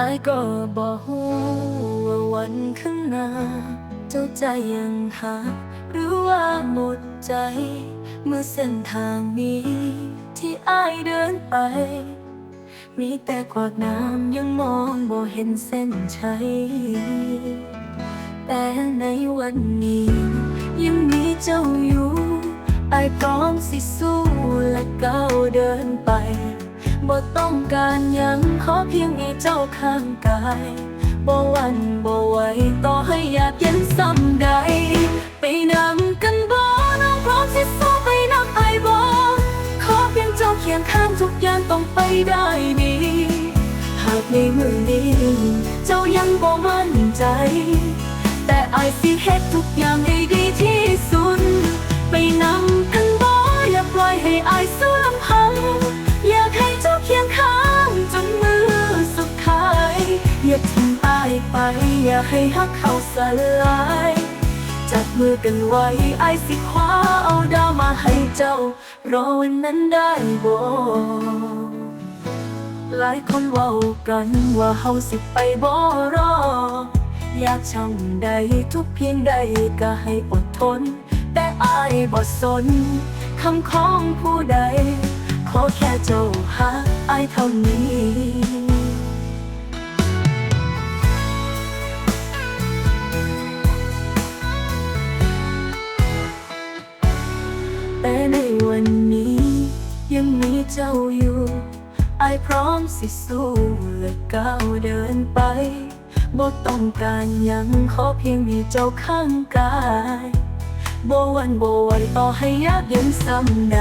อายก็บอกฮู้ว่าวันข้างหน้า เจ้าใจยังหา หรือว่าหมดใจ เมื่อเส้นทางนี้ ที่อายเดินไป มีแต่กวาดน้ำยังมองบ่เห็นเส้นชัยแต่ในวันนี้ ยังมีเจ้าอยู่ไอายพร้อมสิสู้และก้าวเดินไป บ่ต้องการยังขอเพียงมีเจ้าข้างกายบ่หวันบ่ไหวต่อให้อยากเย็นซ้ำใด ไปนำกันบ่น้องพร้อมสิสู้ไปนับไอบ่ขอเพียงเจ้าเคียงข้างทุกอย่างต้องไปได้ดี หากในมือนี้ เจ้ายังบ่มั่นใจ อย่าให้ฮักเขาสลายจับมือกันไว้ไอายสิคว้าเอาดาวมาให้เจ้า รอวันนั้นได้บ่หลายคนเว้ากันว่าเฮาสิไปบ่รอ อยากช่างใดทุกเพียงใดก็ให้อดทน แต่อายบ่สนคำของผู้ใด ขอแค่เจ้าหาอายเท่านี้ แต่ในวันนี้ ยังมีเจ้าอยู่ไอพร้อมสิสู้และก้าวเดินไปบ่ต้องการยังขอเพียงมีเจ้าข้างกายบ่วันบ่ไหวต่อให้ยากเย็นซ้ำใด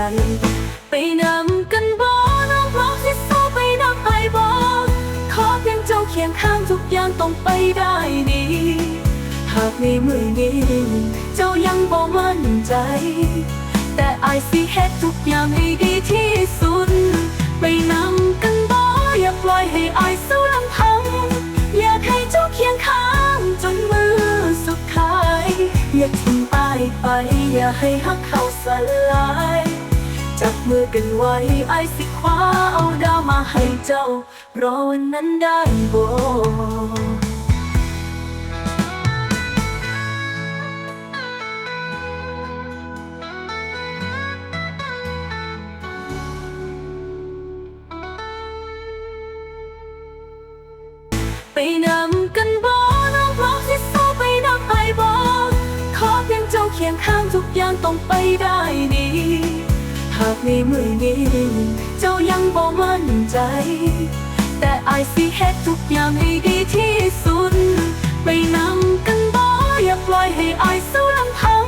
ไปนำกันบ่น้องพร้อมสิสู้ไปนับไอบ่ขอเพียงเจ้าเคียงข้างทุกอย่างต้องไปได้ดี หากในมือนี้ เจ้ายังบ่มั่นใจ อายสิเฮ็ดทุกอย่างให้ดีที่สุด ไปนำกันบ่อย่าปล่อยให้อายสู้ลำพัง อยากให้เจ้าเคียงข้างจนมือสุดท้าย อย่าทิ้งอายไป อย่าให้ฮักเขาสลาย จับมือกันไว้ไอายสิคว้าเอาดาวมาให้เจ้ารอวันนั้นได้บ่ ไปนำกันบ่น้องพร้อมสิสู้ไปนับไอบ่ขอเพียงเจ้าเคียงข้างทุกอย่างต้องไปได้ดี หากในมือนี้เจ้ายังบ่มั่นใจ แต่อายสิเฮ็ดทุกอย่างให้ดีที่สุด ไปนำกันบ่อย่าปล่อยให้อายสู้ลำพัง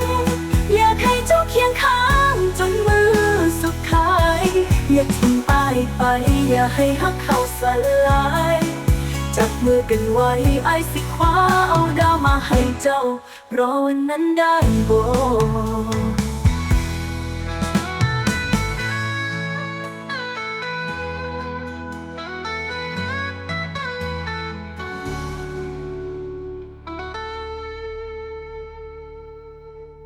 อยากให้เจ้าเคียงข้างจนมือสุดท้าย อย่าทิ้งอายไปอย่าให้ฮักเขาสลาย จับมือกันไว้ไอายสิคว้าเอาดาวมาให้เจ้ารอวันนั้นได้บ่